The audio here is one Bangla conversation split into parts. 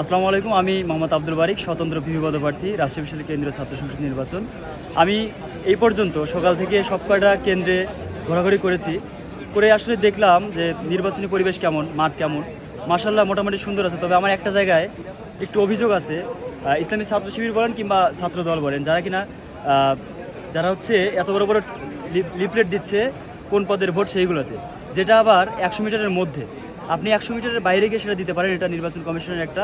আসসালামু আলাইকুম, আমি মোহাম্মদ আব্দুল বারিক, স্বতন্ত্র বিভাগ প্রার্থী রাষ্ট্রীয় বিশ্ববিদ্যালয় কেন্দ্রীয় ছাত্র সংসদ নির্বাচন। আমি এই পর্যন্ত সকাল থেকে সব কয়টা কেন্দ্রে ঘোরাঘুরি করেছি। করে আসলে দেখলাম যে নির্বাচনী পরিবেশ কেমন, মাঠ কেমন। মাসাল্লাহ মোটামুটি সুন্দর আছে, তবে আমার একটা জায়গায় একটু অভিযোগ আছে। ইসলামী ছাত্র শিবির বলেন কিংবা ছাত্র দল বলেন, যারা কিনা যারা হচ্ছে এত বড় বড় লিফলেট দিচ্ছে কোন পদের ভোট সেইগুলোতে, যেটা আবার একশো মিটারের মধ্যে। আপনি একশো মিটারের বাইরে গিয়ে সেটা দিতে পারেন, এটা নির্বাচন কমিশনের একটা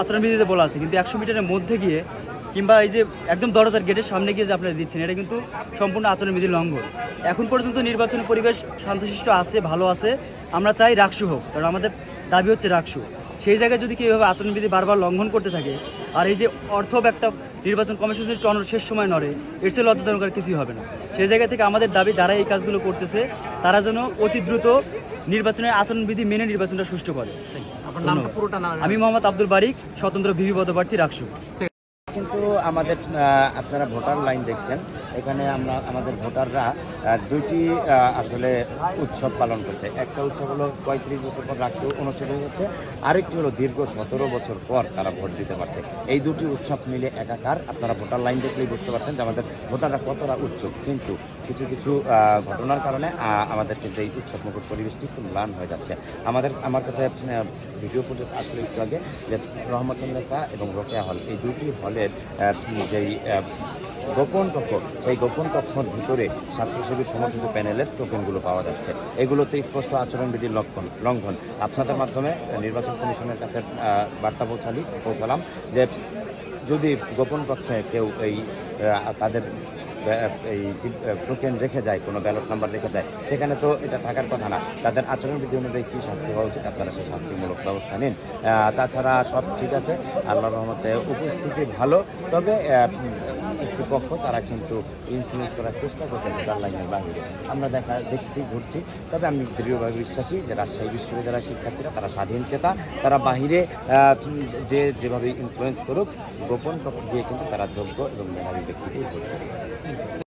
আচরণবিধিতে বলা আছে। কিন্তু একশো মিটারের মধ্যে গিয়ে কিংবা এই যে একদম দরজার গেটের সামনে গিয়ে যে আপনারা দিচ্ছেন, এটা কিন্তু সম্পূর্ণ আচরণবিধি লঙ্ঘন। এখন পর্যন্ত নির্বাচন পরিবেশ শান্তশিষ্ট আছে, ভালো আছে। আমরা চাই রাকসু হোক, কারণ আমাদের দাবি হচ্ছে রাকসু। সেই জায়গায় যদি কেউ আচরণবিধি বারবার লঙ্ঘন করতে থাকে, আর এই যে অর্থ একটা নির্বাচন কমিশন যদি টনর শেষ সময় নড়ে, এর চেয়ে লজ্জাজনক আর কিছুই হবে না। সেই জায়গা থেকে আমাদের দাবি, যারা এই কাজগুলো করতেছে, তারা যেন অতি দ্রুত নির্বাচনের আচরণবিধি মেনে নির্বাচনটা সুষ্ঠু করে। আমি মোহাম্মদ আব্দুল বারিক স্বতন্ত্র বিবি পদপ্রার্থী রাখসু কিন্তু আমাদের আপনারা ভোটার লাইন দেখছেন। এখানে আমরা, আমাদের ভোটাররা দুইটি আসলে উৎসব পালন করছে। একটা উৎসব হলো পঁয়ত্রিশ বছর পর রাষ্ট্র অনুষ্ঠিত হচ্ছে। আরেকটি হলো দীর্ঘ সতেরো বছর পর তারা ভোট দিতে পারছে। এই দুটি উৎসব মিলে একাকার। আপনারা ভোটার লাইন দেখলেই বুঝতে পারছেন যে আমাদের ভোটাররা কতটা উৎসুক। কিন্তু কিছু কিছু ঘটনার কারণে আমাদের কিন্তু এই উৎসব মুখর পরিবেশটি খুব ম্লান হয়ে যাচ্ছে। আমাদের, আমার কাছে ভিডিও ফুটেজ আসলে একটু আগে যে রহমতুল্লাহ এবং রোকেয়া হল, এই দুটি হলের আহ, যেই গোপন কক্ষ সেই গোপন কক্ষর ভিতরে স্বাস্থ্যসেবীর সমর্থিত প্যানেলের টোকেনগুলো পাওয়া যাচ্ছে। এগুলোতে স্পষ্ট আচরণবিধির লক্ষণ লঙ্ঘন। আপনাদের মাধ্যমে নির্বাচন কমিশনের কাছে বার্তা পৌঁছালি পৌঁছালাম যে যদি গোপন কক্ষে কেউ এই তাদের এই টোকেন রেখে যায়, কোনো ব্যালট নাম্বার রেখে যায়, সেখানে তো এটা থাকার কথা না। তাদের আচরণবিধি অনুযায়ী কী শাস্তি হওয়া উচিত, আপনারা সেই শাস্তিমূলক ব্যবস্থা নিন। তাছাড়া সব ঠিক আছে আল্লাহ রহমতে উপস্থিতি ভালো, তবে আহ, একটি পক্ষ তারা কিন্তু ইনফ্লুয়েন্স করার চেষ্টা করছে ভোটার লাইনের বাইরে আমরা দেখা দেখছি ঘুরছি তবে আমি দৃঢ়ভাবে বিশ্বাসী যে রাজশাহী বিশ্ববিদ্যালয়ের শিক্ষার্থীরা তারা স্বাধীন চেতা। তারা বাহিরে যে যেভাবে ইনফ্লুয়েন্স করুক গোপন দিয়ে কিন্তু তারা যোগ্য এবং মেধাবী ব্যক্তিকে